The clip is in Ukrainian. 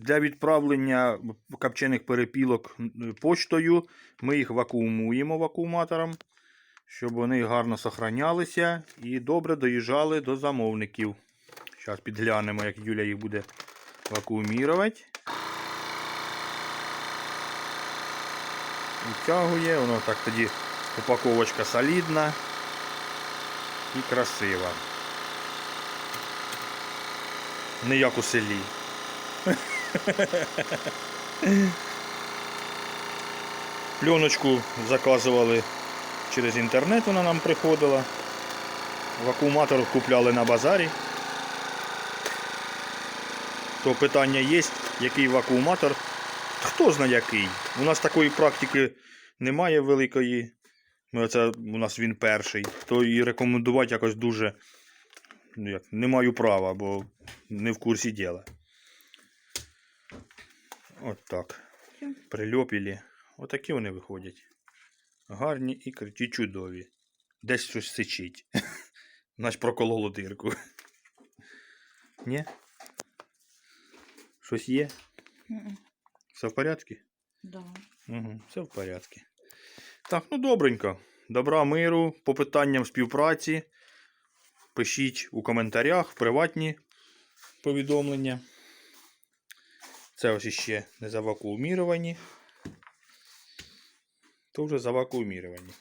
Для відправлення копчених перепілок почтою ми їх вакуумуємо вакууматором, щоб вони гарно сохранялися і добре доїжджали до замовників. Зараз підглянемо, як Юля їх буде вакуумірувати. Витягує, воно так тоді упаковочка солідна і красива. Не як у селі. Пленочку заказували через інтернет, вона нам приходила. Вакууматор купляли на базарі. То питання є, який вакууматор. Хто знає який. У нас такої практики немає великої. Ну, Це у нас він перший. То і рекомендувати якось дуже ну, як, не маю права, бо не в курсі діла. От так. Прильопілі. Отакі вони виходять. Гарні і круті чудові. Десь щось сичить. Значить прокололо дирку. Ні? Щось є? Все в порядку? Да. Угу, все в порядку. Так, ну добренько. Добра миру, по питанням співпраці. Пишіть у коментарях, в приватні повідомлення. Це ось іще не завакууміровані. То вже завакууміровані.